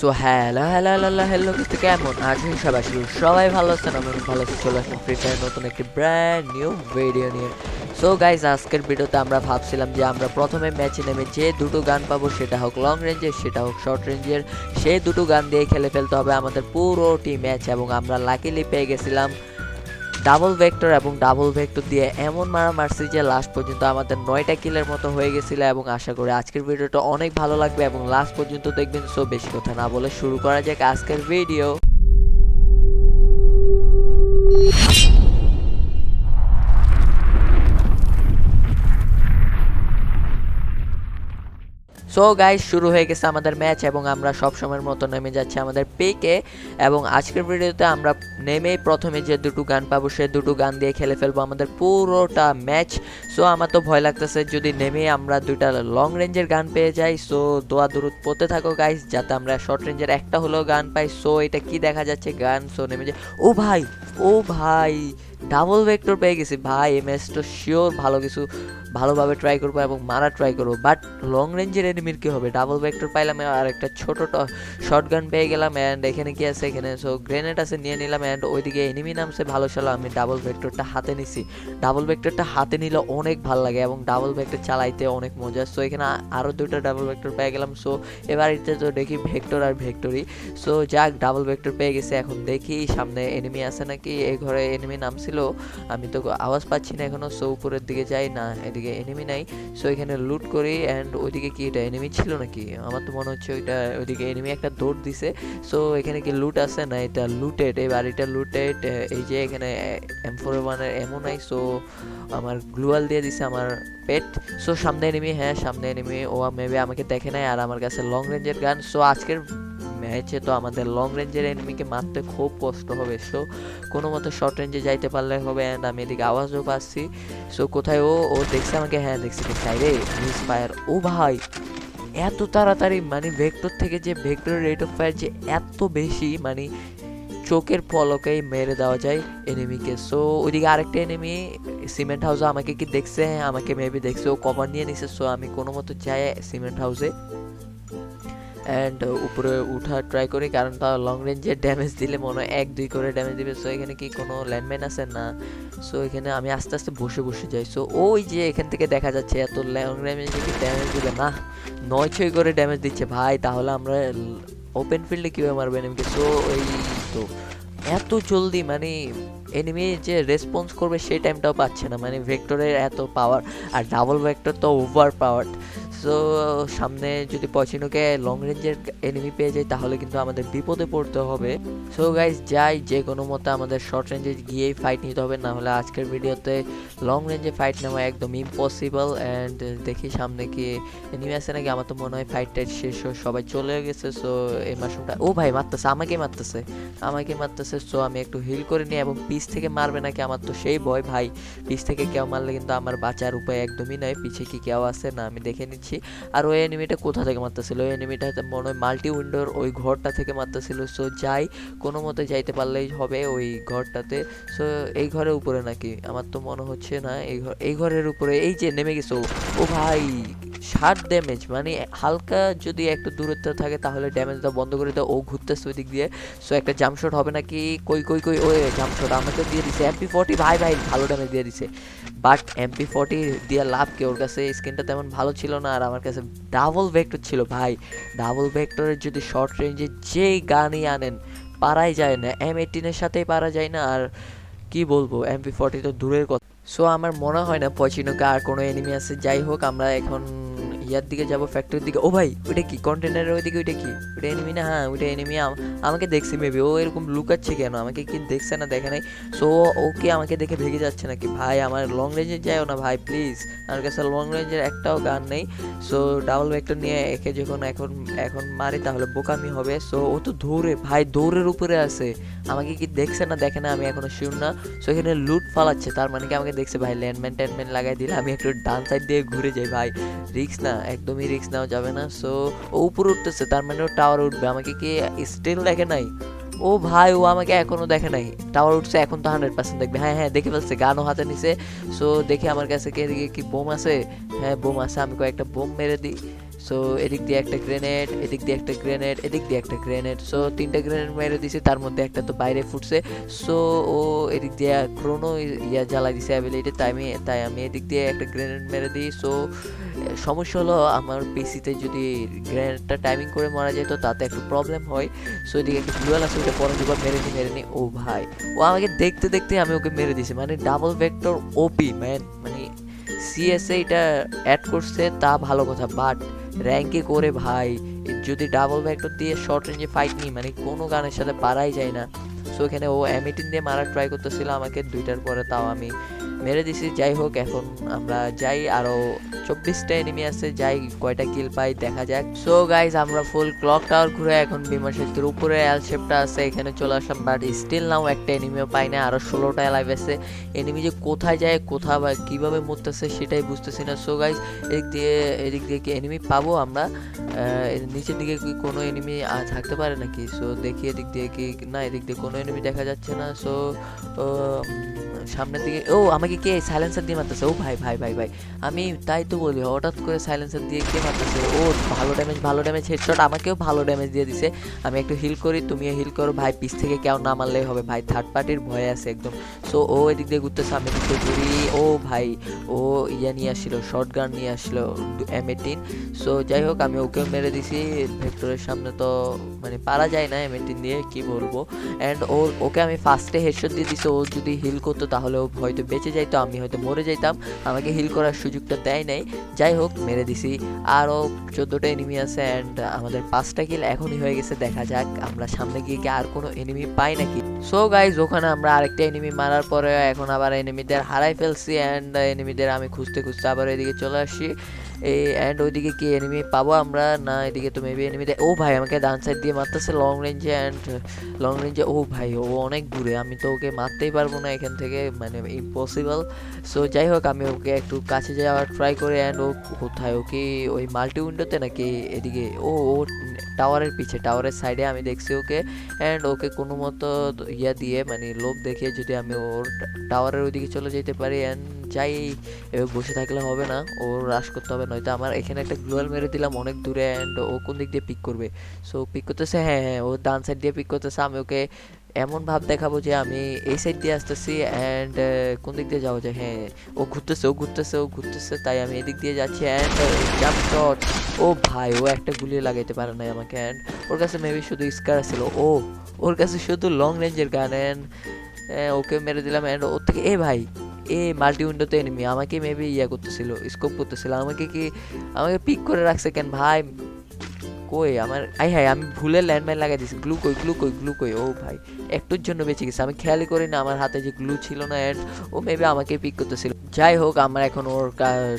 So hello hello hello hello কিন্তু কেমন? আছেন সবাই সবাই ভালো আছেন আমি ভালো আছি, চলে আসলাম ফ্রি ফায়ার নতুন একটি ব্র্যান্ড নিউ ভিডিও নিয়ে। সো গাইজ আজকের ভিডিওতে আমরা ভাবছিলাম যে আমরা প্রথমে ম্যাচে নেমে যে দুটো গান পাবো, সেটা হোক লং রেঞ্জের সেটা হোক শর্ট রেঞ্জের সেই দুটো গান দিয়ে খেলে ফেলতে হবে আমাদের পুরোটি ম্যাচ এবং আমরা লাকিলি পেয়ে গেছিলাম ডাবল ভেক্টর এবং ডাবল ভেক্টর দিয়ে এমন মারা মারছি যে লাস্ট পর্যন্ত আমাদের নয়টা কিলের মতো হয়ে গেছিল এবং আশা করি আজকের ভিডিওটা অনেক ভালো লাগবে এবং লাস্ট পর্যন্ত দেখবেন সো বেশি কথা না বলে শুরু করা যাক আজকের ভিডিও সো গাইস শুরু হয়ে গেছে আমাদের ম্যাচ এবং আমরা সব সময়ের মতো নেমে যাচ্ছি আমাদের পেকে এবং আজকের ভিডিওতে আমরা নেমেই প্রথমে যে দুটো গান পাবো, সে দুটো গান দিয়ে খেলে ফেলব আমাদের পুরোটা ম্যাচ সো আমার তো ভয় লাগতেছে যদি নেমে আমরা দুইটা লং রেঞ্জের গান পেয়ে যাই। সো দোয়া দূরত পড়তে থাকো গাইস যাতে আমরা শর্ট রেঞ্জের একটা হলেও গান পাই। সো এটা কি দেখা যাচ্ছে? গান সো নেমে যায়। ও ভাই! ও ভাই ডাবল ভেক্টর পেয়ে গেছি। ভাই এম এস তো শিওর ভালো কিছু, ভালোভাবে ট্রাই করব এবং মারা ট্রাই করব। বাট লং রেঞ্জের এনিমির কী হবে? ডাবল ভেক্টর পাইলাম আর একটা ছোট শর্ট গান পেয়ে গেলাম অ্যান্ড এখানে কি আছে এখানে? সো গ্রেনেড আছে, নিয়ে নিলাম অ্যান্ড ওইদিকে এনিমি নামছে, ভালো ছিল আমি ডাবল ভেক্টরটা হাতে নিছি। ডাবল ভেক্টরটা হাতে নিলে অনেক ভালো লাগে এবং ডাবল ভেক্টর চালাইতে অনেক মজা। সো এখানে আরও দুটো ডাবল ভেক্টর পেয়ে গেলাম। সো এবার এতে তো দেখি ভেক্টর আর ভেক্টরি সো যাক ডাবল ভেক্টর পেয়ে গেছে। এখন দেখি সামনে এনিমি আছে নাকি? এই ঘরে এনিমি নামছিল? আমি তো আওয়াজ পাচ্ছি না এখনও সো উপরের দিকে যাই না, এদিকে এনিমি নাই। সো এখানে লুট করি অ্যান্ড ওইদিকে কি এটা এনিমি ছিল নাকি? আমার তো মনে হচ্ছে ওইটা ওইদিকে এনিমি একটা দৌড় দিছে। সো এখানে কি লুট আছে? না, এটা লুটেড এই বাড়িটা লুটেড এই যে এখানে এম ফোর ওয়ানের এমন নাই সো আমার গ্লুয়াল দিয়ে দিছে আমার পেট সো সামনে এনিমি হ্যাঁ সামনে এনিমি ও মেবি আমাকে দেখে নাই আর আমার কাছে লং রেঞ্জের গান সো আজকের ম্যাচে তো আমাদের লং রেঞ্জের এনিমিকে মারতে খুব কষ্ট হবে। সো কোনো মতো শর্ট রেঞ্জে যাইতে পারলে হবে অ্যান্ড আমি এদিকে আওয়াজও পাচ্ছি। সো কোথায় ও? ও দেখছে আমাকে হ্যাঁ দেখছে দেখছে। রে মিস ফায়ার ও ভাই, এত তাড়াতাড়ি মানে ভেক্টর থেকে যে ভেক্টরের রেট অফ ফায়ার যে এত বেশি মানে চোখের পলকেই মেরে দেওয়া যায় এনিমিকে সো ওইদিকে আরেকটা এনিমি সিমেন্ট হাউসে আমাকে কি দেখছে? হ্যাঁ আমাকে মেবি দেখছে। ও কভার নিয়ে নিছে। সো আমি কোনো মতো যাই সিমেন্ট হাউসে অ্যান্ড উপরে উঠা ট্রাই করি, কারণ তা লং রেঞ্জে ড্যামেজ দিলে মনে হয় এক, দুই করে ড্যামেজ দিবে। সো এখানে কি কোনো ল্যান্ডমাইন আছে? না। সো এখানে আমি আস্তে আস্তে বসে বসে যাই। সো ওই যে এখান থেকে দেখা যাচ্ছে, এত লং রেঞ্জে কি ড্যামেজ দিবে? না, নয়, ছয় করে ড্যামেজ দিচ্ছে। ভাই, তাহলে আমরা ওপেন ফিল্ডে কীভাবে মারবেন এমকে সো ওই তো। এত জলদি মানে এনিমি যে রেসপন্স করবে সেই টাইমটাও পাচ্ছে না। মানে ভেক্টরের এত পাওয়ার আর ডাবল ভেক্টর তো ওভার পাওয়ার সো সামনে যদি পয়সিনোকে লং রেঞ্জের এনিমি পেয়ে যাই তাহলে কিন্তু আমাদের বিপদে পড়তে হবে। সো গাইজ যাই, যে কোনো মতে আমাদের শর্ট রেঞ্জে গিয়েই ফাইট নিতে হবে, না হলে আজকের ভিডিওতে লং রেঞ্জে ফাইট নেওয়া একদম ইম্পসিবল অ্যান্ড দেখি সামনে কি এনিমি আছে নাকি, আমার তো মনে হয় ফাইট টাইট শেষ সবাই চলে গেছে। সো এই মাশরুমটা, ও ভাই মারতেছে আমাকে মারতেছে আমাকে মারতেছে। সো আমি একটু হিল করে নিই এবং পিস থেকে মারবে নাকি আমার তো সেই ভয় ভাই। পিস থেকে কেউ মারলে কিন্তু আমার বাঁচার উপায় একদমই নয় পিছে কি কেউ আছে? না, আমি দেখে নিচ্ছি। আর ওই এনিমিটা কোথা থেকে মারতেছিল? ওই এনিমিটা মনে হয় মাল্টি উইন্ডোর ওই ঘরটা থেকে মারতেছিল সো যাই, কোনো মতে যাইতে পারলেই হবে ওই ঘরটাতে। সো এই ঘরের উপরে নাকি? আমার তো মনে হচ্ছে না, এই ঘর এই ঘরের উপরে, এই যে নেমে গেছে। ও ভাই ষাট ড্যামেজ মানে হালকা যদি একটু দূরত্ব থাকে তাহলে ড্যামেজটা বন্ধ করে দেয় ও ঘুরতেছে ওই দিক দিয়ে। সো একটা জামশট হবে নাকি? কই কই কই? ওই জামশট আমাকে দিয়ে দিছে। এমপি ফর্টি ভাই ভাই, ভালো ড্যামেজ দিয়ে দিছে। বাট এমপি ফর্টি দিয়ে লাভ কি? ওর কাছে স্ক্রিনটা তেমন ভালো ছিল না। আর আমার কাছে ডাবল ভেক্টর ছিল, ভাই। ডাবল ভেক্টরের যদি শর্ট রেঞ্জে যেই গানই আনেন, পারাই যায় না। এম এইটিনের সাথেই পারা যায় না। আর কি বলব এমপি ফর্টি তো দূরের কথা। সো আমার মনে হয় না পচিনোকে আর কোনো এনিমি আছে। যাই হোক, আমরা এখন ইয়ার দিকে যাব ফ্যাক্টরির দিকে। ও ভাই, ওইটা কি? কন্টেনারের ওইদিকে ওইটা কি? ওইটা এনিমি না? হ্যাঁ ওইটা এনিমি আমাকে দেখছে মেবি ও এরকম লুকাচ্ছে কেন? আমাকে কি দেখছে না, দেখে নাই। সো ওকে আমাকে দেখে ভেগে যাচ্ছে নাকি? ভাই, আমার লং রেঞ্জে যাও না, ভাই প্লিজ আমার কাছে লং রেঞ্জের একটাও গান নেই। সো ডাবল ভেক্টর নিয়ে একে যখন এখন এখন মারি, তাহলে বোকামি হবে। সো ও তো দৌড়ে, ভাই, দৌড়ের উপরে আছে। আমাকে কি দেখছে না, দেখে না, আমি এখনও শিওর না। সো এখানে লুট ফালাচ্ছে। তার মানে কি আমাকে দেখছে, ভাই ল্যান্ডম্যান ট্যান্ডম্যান লাগাই দিলে, আমি একটু ডান সাইড দিয়ে ঘুরে যাই, ভাই। রিক্স না। একদমই রিক্স নেওয়া যাবে না। সো ও উপরে উঠতেছে, তার মানে ও টাওয়ার উঠবে। আমাকে কি স্টিল দেখে নাই? ও ভাই, ও আমাকে এখনও দেখে নাই। টাওয়ার উঠছে, এখন তো হান্ড্রেড পার্সেন্ট দেখবে। হ্যাঁ হ্যাঁ দেখে ফেলছে, গানও হাতে নিছে। সো দেখি আমার কাছে কে এদিকে কি বোম আছে? হ্যাঁ বোম আছে, আমি কয়েকটা বোম মেরে দিই। সো এদিক দিয়ে একটা গ্রেনেড এদিক দিয়ে একটা গ্রেনেড এদিক দিয়ে একটা গ্রেনেড সো তিনটা গ্রেনেড মেরে দিছি, তার মধ্যে একটা তো বাইরে ফুটছে। সো ও এদিক দিয়ে ক্রোনো ইয়া জ্বালা দিছে অ্যাবিলিটি তাই আমি তাই আমি এদিক দিয়ে একটা গ্রেনেড মেরে দিই। সো সমস্যা হলো আমার পিসিতে যদি গ্রেনেডটা টাইমিং করে মারা যেত তাতে একটু প্রবলেম হয়। সো এদিকে একটা গ্লুয়াল আছে ওটা পরে দুবার মেরে নি মেরে নি। ও ভাই, ও আমাকে দেখতে দেখতে আমি ওকে মেরে দিয়েছি। মানে ডাবল ভেক্টর ওপি ম্যান মানে সিএসএ এটা অ্যাড করছে, তা ভালো কথা বাট র্যাঙ্কে করে ভাই, যদি ডাবল ভেক্টর দিয়ে শর্ট রেঞ্জে ফাইট নিই মানে কোনো গানের সাথে পারাই যায় না। সো এখানে ও এমিটিন দিয়ে মারার ট্রাই করতেছিল আমাকে, দুইটার পরে তাও আমি মেরে দিছি, যাই হোক, এখন আমরা যাই, আরও চব্বিশটা এনিমি আছে, যাই, কয়টা কিল পাই, দেখা যাক। সো গাইজ আমরা ফুল ক্লক টাওয়ার ঘুরে এখন বিমান সেতুর উপরে এল শেপটা আছে, এখানে চলে আসলাম বাট স্টিল নাও একটা এনিমিও পাই না, আরও ষোলোটা লাইভ আছে। এনিমি যে কোথায় যায় কোথা বা কীভাবে মরতেছে, সেটাই বুঝতেছি না। সো গাইজ এদিক দিয়ে এদিক দিয়ে কি এনিমি পাবো আমরা? নিচের দিকে কি কোনো এনিমি থাকতে পারে নাকি? সো দেখি এদিক দিয়ে কি, না, এদিক দিয়ে কোনো এনিমি দেখা যাচ্ছে না। সো সামনের দিকে, ও আমাকে কে? সাইলেন্সার দিয়ে মারতেছে। ও ভাই ভাই ভাই ভাই। আমি তাই তো বলি, হঠাৎ করে সাইলেন্সার দিয়ে কে মারতেছে? ও ভালো ড্যামেজ ভালো ড্যামেজ হেডশট আমাকেও ভালো ড্যামেজ দিয়ে দিছে। আমি একটু হিল করি, তুমিও হিল করো। ভাই পিস থেকে কেউ না মারলেই হবে। ভাই থার্ড পার্টির ভয় আছে একদম। সো ও এদিক দিয়ে ঘুরতেছে, আমি এদিক দিয়ে ঘুরি। ও ভাই, ও ইয়া নিয়ে আসছিল শর্ট গান নিয়ে আসলো এম এইটিন সো যাই হোক, আমি ওকেও মেরে দিছি। ভেক্টরের সামনে তো মানে পারা যায় না এম এইটিন দিয়ে, কি বলব? অ্যান্ড ওর ওকে আমি ফার্স্টে হেডশট দিয়ে দিছি। ও যদি হিল করতো তাহলে ও হয়তো বেঁচে যাইতো, আমি হয়তো মরে যাইতাম। আমাকে হিল করার সুযোগটা দেয় নাই। যাই হোক, মেরে দিছি। আরও চোদ্দোটা এনিমি আছে অ্যান্ড আমাদের পাঁচটা কিল এখনই হয়ে গেছে, দেখা যাক। আমরা সামনে গিয়ে কি আর কোনো এনিমি পাই নাকি? সো গাইজ ওখানে আমরা আরেকটা এনিমি মারার পরে এখন আবার এনিমিদের হারাই ফেলছি অ্যান্ড এনিমিদের আমি খুঁজতে খুঁজতে আবার এদিকে চলে আসি। এই অ্যান্ড ওইদিকে কি এনিমি পাবো আমরা? না, এদিকে তো মেবি এনিমি ও ভাই আমাকে ডান সাইড দিয়ে মারতেছে লং রেঞ্জে অ্যান্ড লং রেঞ্জে ও ভাই, ও অনেক দূরে, আমি তো ওকে মারতেই পারব না এখান থেকে মানে ইম্পসিবল সো যাই হোক, আমি ওকে একটু কাছে যাওয়ার ট্রাই করে অ্যান্ড ও কোথায়? ও কি ওই মাল্টি উইন্ডোতে নাকি এদিকে ও ও টাওয়ারের পিছে টাওয়ারের সাইডে আমি দেখছি ওকে অ্যান্ড ওকে কোনো মতো ইয়া দিয়ে মানে লোভ দেখে যদি আমি ওর টাওয়ারের ওইদিকে চলে যেতে পারি অ্যান্ড যাই এবার বসে থাকলে হবে না, ও রাশ করতে হবে, নয়তো আমার এখানে একটা গ্লোয়াল মেরে দিলাম অনেক দূরে অ্যান্ড ও কোন দিক দিয়ে পিক করবে। সো পিক করতেছে হ্যাঁ হ্যাঁ ও ডান সাইড দিয়ে পিক করতেছে, আমি ওকে এমন ভাব দেখাবো যে আমি এই সাইড দিয়ে আসতেছি অ্যান্ড কোন দিক দিয়ে যাওয়া যায় হ্যাঁ ও ঘুরতেছে ও ঘুরতেছে ও ঘুরতেছে, তাই আমি এদিক দিয়ে যাচ্ছি অ্যান্ড জাম্প শট ও ভাই, ও একটা গুলি লাগাইতে পারে নাই আমাকে অ্যান্ড ওর কাছে মেবি শুধু স্কার ছিল। ও, ওর কাছে শুধু লং রেঞ্জের গান অ্যান্ড ওকে মেরে দিলাম অ্যান্ড ওর থেকে, এ ভাই, এ মাল্টি উইন্ডোতে এনিমি আমাকে মেবি ইয়া করতেছিল স্কোপ করতেছিল, আমাকে কি, আমাকে পিক করে রাখছে কেন ভাই? কই? আমার আই হাই আমি ভুলে ল্যান্ডমাইন লাগাই দিয়েছি গ্লু কই গ্লু কই গ্লু কই? ও ভাই, একটুর জন্য বেঁচে গেছি। আমি খেয়ালই করি না, আমার হাতে যে গ্লু ছিল না অ্যান্ড ও মেবি আমাকে পিক করতেছিল। যাই হোক, আমার এখন ওর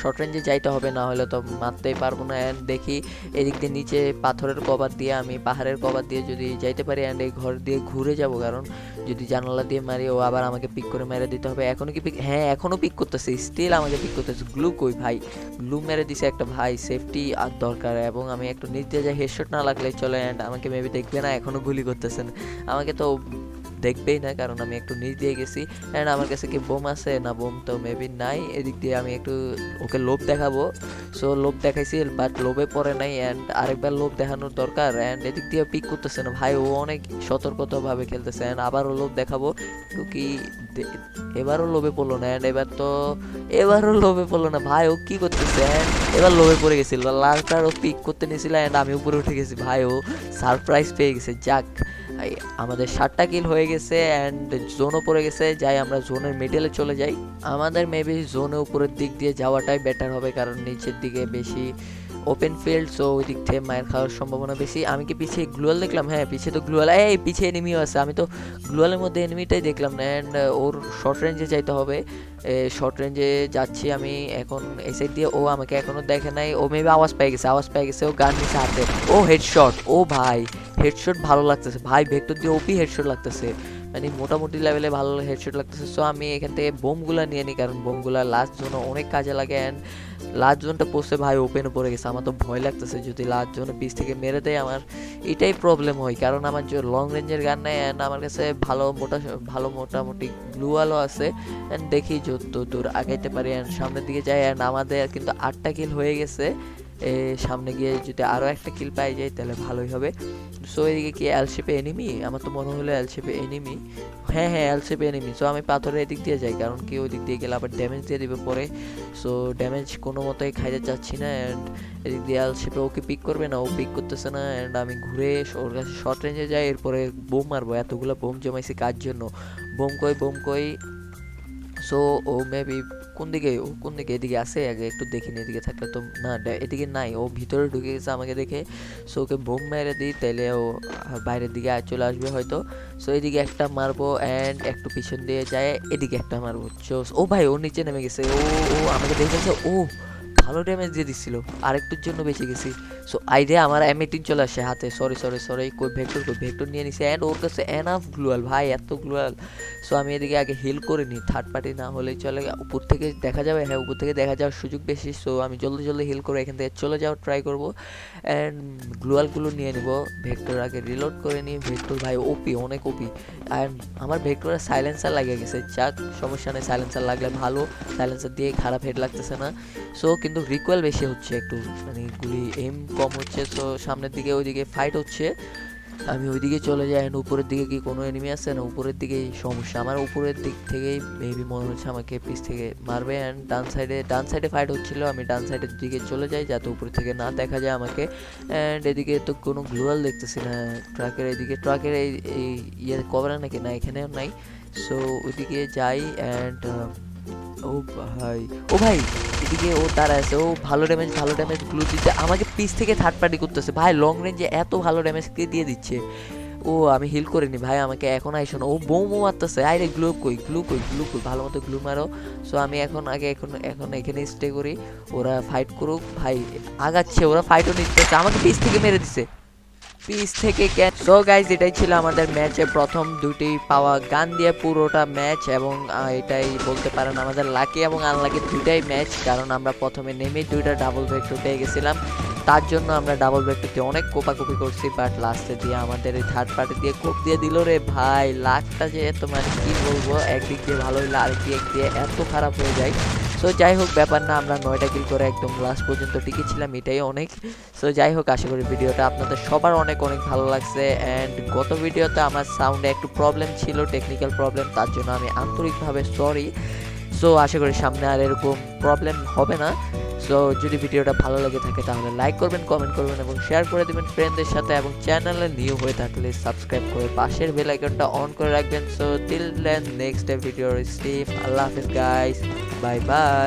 শর্ট রেঞ্জে যাইতে হবে, না হলে তো মারতেই পারব না। অ্যান্ড দেখি, এদিক দিয়ে নিচে পাথরের কভার দিয়ে, আমি পাহাড়ের কভার দিয়ে যদি যাইতে পারি অ্যান্ড এই ঘর দিয়ে ঘুরে যাব। কারণ যদি জানালা দিয়ে মারি, ও আবার আমাকে পিক করে মেরে দিতে হবে। এখনও কি পিক হ্যাঁ এখনও পিক করতেছে। স্টিল আমাকে পিক করতেছে। গ্লু কই ভাই? গ্লু মেরে দিছে একটা ভাই। সেফটি আর দরকার। এবং আমি একটু যাই হেডশট না লাগলে চলে অ্যান্ড আমাকে মেবি দেখবে না, এখনও গুলি করতেছেন। আমাকে তো দেখবেই না, কারণ আমি একটু নিচ দিয়ে গেছি। অ্যান্ড আমার কাছে কি বোম আছে? না, বোম তো মেবি নাই। এদিক দিয়ে আমি একটু ওকে লোভ দেখাবো। সো লোভ দেখাইছি বাট লোভে পড়ে নাই। অ্যান্ড আরেকবার লোভ দেখানোর দরকার। অ্যান্ড এদিক দিয়ে পিক করতেছে না। ভাই, ও অনেক সতর্কতাভাবে খেলতেছে। অ্যান্ড আবারও লোভ দেখাবো। কিন্তু কি এবারও লোভে পড়ল না। অ্যান্ড এবার তো, এবারও লোভে পড়ল না। ভাই, ও কি করতেছে? অ্যান্ড এবার লোভে পড়ে গেছিল। লাস্টবার ও পিক করতে নিয়েছিল। অ্যান্ড আমি উপরে উঠে গেছি। ভাই, ও সারপ্রাইজ পেয়ে গেছে। যাক। আমাদের সাতটা কিল হয়ে গেছে অ্যান্ড জোনও পড়ে গেছে, যাই আমরা জোনের মিডলে চলে যাই। আমাদের মেবি জোনে উপরের দিক দিয়ে যাওয়াটাই বেটার হবে, কারণ নিচের দিকে বেশি ওপেন ফিল্ড সো ওই দিক থেকে মায়ের খাওয়ার সম্ভাবনা বেশি। আমি কি পিছিয়ে গ্লুয়াল দেখলাম? হ্যাঁ পিছিয়ে তো গ্লুয়াল এই পিছিয়ে এনিমিও আছে। আমি তো গ্লুয়ালের মধ্যে এনিমিটাই দেখলাম না। অ্যান্ড ওর শর্ট রেঞ্জে যাইতে হবে। শর্ট রেঞ্জে যাচ্ছি আমি এখন এই সাইড দিয়ে। ও আমাকে এখনও দেখে নাই। ও মেবি আওয়াজ পেয়ে গেছে, আওয়াজ পেয়ে গেছে। ও গান নিচে হাতে। ও হেডশট ও ভাই হেডশট ভালো লাগতেছে। ভাই ভেক্টর দিয়ে ওপি হেডশট লাগতেছে। মানে মোটামুটি লেভেলে ভালো হেডশট লাগতেছে। সো আমি এখান থেকে বোমগুলা নিয়ে নিই, কারণ বোমগুলা লাস্ট জোন অনেক কাজে লাগে অ্যান্ড লাস্ট জোনটা পড়ছে ভাই ওপেনে পড়ে গেছে। আমার তো ভয় লাগতেছে যদি লাস্ট জোনে পিস থেকে মেরে দেয়, আমার এটাই প্রবলেম হয়। কারণ আমার যে লং রেঞ্জের গান নেই অ্যান্ড আমার কাছে ভালো মোটা, ভালো মোটামুটি গ্লুয়ালও আছে অ্যান্ড দেখি যত দূর আগাইতে পারি অ্যান্ড সামনের দিকে যাই। অ্যান্ড আমাদের কিন্তু আটটা কিল হয়ে গেছে। সামনে গিয়ে যদি আরও একটা কিল পাই যাই তাহলে ভালোই হবে। সো এদিকে কি এল শেপে এনিমি আমার তো মনে হলো এল শেপে এনিমি হ্যাঁ হ্যাঁ এল শেপে এনিমি সো আমি পাথরের এদিক দিয়ে যাই, কারণ কি ওই দিক দিয়ে গেলে আবার ড্যামেজ দিয়ে দিবে পরে। সো ড্যামেজ কোনো মতোই খাইতে চাচ্ছি না অ্যান্ড এদিক দিয়ে এল শেপে ওকে পিক করবে না, ও পিক করতেছে না অ্যান্ড আমি ঘুরে ওর কাছে শর্ট রেঞ্জে যাই, এরপরে বোম মারবো। এতগুলো বোম জমাইছি কার জন্য? বোম কই বোম কই? সো ও মেবি কোন দিকে, ও কোন দিকে? এদিকে আসে, আগে একটু দেখিনি এদিকে থাকলে তো না এদিকে নাই, ও ভিতরে ঢুকে গেছে আমাকে দেখে। সো ওকে বোম মেরে দিই তাহলে ও বাইরের দিকে চলে আসবে হয়তো। সো এদিকে একটা মারবো অ্যান্ড একটু পিছন দিয়ে যায়, এদিকে একটা মারবো। ও ভাই, ও নিচে নেমে গেছে। ও ও আমাকে দেখেছে ও, ভালো ড্যামেজ দিয়ে দিচ্ছিল আরেকটুর জন্য বেঁচে গেছি। সো আইডিয়া আমার এম এইটিন চলে আসে হাতে। সরি সরি সরি কই ভেক্টর কই ভেক্টর নিয়ে নিছে। অ্যান্ড ওর কাছে এনাফ গ্লুয়াল ভাই, এত গ্লুয়াল সো আমি এদিকে আগে হিল করে নিই থার্ড পার্টি না হলেই চলে। উপর থেকে দেখা যাবে হ্যাঁ উপর থেকে দেখা যাওয়ার সুযোগ বেশি। সো আমি জলদি জলদি হিল করে এখান থেকে চলে যাওয়ার ট্রাই করব। অ্যান্ড গ্লুয়ালগুলো নিয়ে নিব। ভেক্টর আগে রিলোড করে নিই। ভেক্টর ভাই ওপি অনেক ওপি অ্যান্ড আমার ভেক্টরের সাইলেন্সার লাগিয়ে গেছে। যাক, সমস্যা নেই সাইলেন্সার লাগলে ভালো। সাইলেন্সার দিয়ে খারাপ হেড লাগতেছে না। সো কিন্তু রিকোয়েল বেশি হচ্ছে একটু। মানে গুলি এম কম হচ্ছে সো সামনের দিকে, ওইদিকে ফাইট হচ্ছে। আমি ওইদিকে চলে যাই উপরের দিকে কি কোনো এনিমি আছে? না, উপরের দিকেই সমস্যা। আমার উপরের দিক থেকেই মেবি মনে হচ্ছে আমাকে পিছ থেকে মারবে অ্যান্ড ডান সাইডে ডান সাইডে ফাইট হচ্ছিল, আমি ডান সাইডের দিকে চলে যাই, যাতে উপর থেকে না দেখা যায় আমাকে। অ্যান্ড এদিকে তো কোনো গ্লোয়াল দেখতেছি না ট্রাকের এদিকে ট্রাকের এই ইয়ে কভার নাকি? না, এখানেও নাই। সো ওইদিকে যাই অ্যান্ড ও ভাই ও ভাই, এদিকে ও তারা আছে, ও ভালো ড্যামেজ ভালো ড্যামেজ গ্লু দিচ্ছে। আমাকে পিস থেকে থার্ড পার্টি করতেছে। ভাই লং রেঞ্জে এত ভালো ড্যামেজ কে দিয়ে দিচ্ছে? ও, আমি হিল করিনি ভাই, আমাকে এখন আইসো না ও বোম মারতেছে। আরে গ্লু কই গ্লু কই গ্লু কই, ভালো মতো গ্লু মারো। সো আমি এখন আগে, এখন এখন এখানে স্টে করি। ওরা ফাইট করুক। ভাই, আগাচ্ছে, ওরা ফাইটও নিতেছে আমাকে পিস থেকে মেরে দিছে। পিস থেকে ক্যাচ সো গাইজ এটাই ছিল আমাদের ম্যাচে প্রথম দুটি পাওয়া গান দিয়ে পুরোটা ম্যাচ এবং এটাই বলতে পারেন আমাদের লাকি এবং আনলাকি দুইটাই ম্যাচ কারণ আমরা প্রথমে নেমে দুইটা ডাবল ভেক্টর পেয়ে গেছিলাম। তার জন্য আমরা ডাবল দিয়ে অনেক কোপাকুপি করছি বাট লাস্টে দিয়ে আমাদের এই থার্ড পার্টি দিয়ে কোপ দিয়ে দিল রে ভাই। লাকটা যে এত মানে কি বলব? একদিক দিয়ে ভালো হইলে আরেক দিক দিয়ে এত খারাপ হয়ে যায়। সো যাই হোক, ব্যাপার না, আমরা নয়টা কিল করে একদম লাস্ট পর্যন্ত টিকেছিলাম এটাই অনেক। সো যাই হোক, আশা করি ভিডিওটা আপনাদের সবার অনেক অনেক ভালো লাগছে। অ্যান্ড গত ভিডিওতে আমার সাউন্ডে একটু প্রবলেম ছিল টেকনিক্যাল প্রবলেম তার জন্য আমি আন্তরিকভাবে সরি সো আশা করি সামনে আর এরকম প্রবলেম হবে না। সো যদি ভিডিওটা ভালো লেগে থাকে, তাহলে লাইক করবেন কমেন্ট করবেন এবং শেয়ার করে দেবেন ফ্রেন্ডদের সাথে এবং চ্যানেলে নিউ হয়ে থাকলে সাবস্ক্রাইব করে পাশের বেল আইকনটা অন করে রাখবেন। So till then next video Steve আল্লাহ হাফিজ গাইস Bye-bye!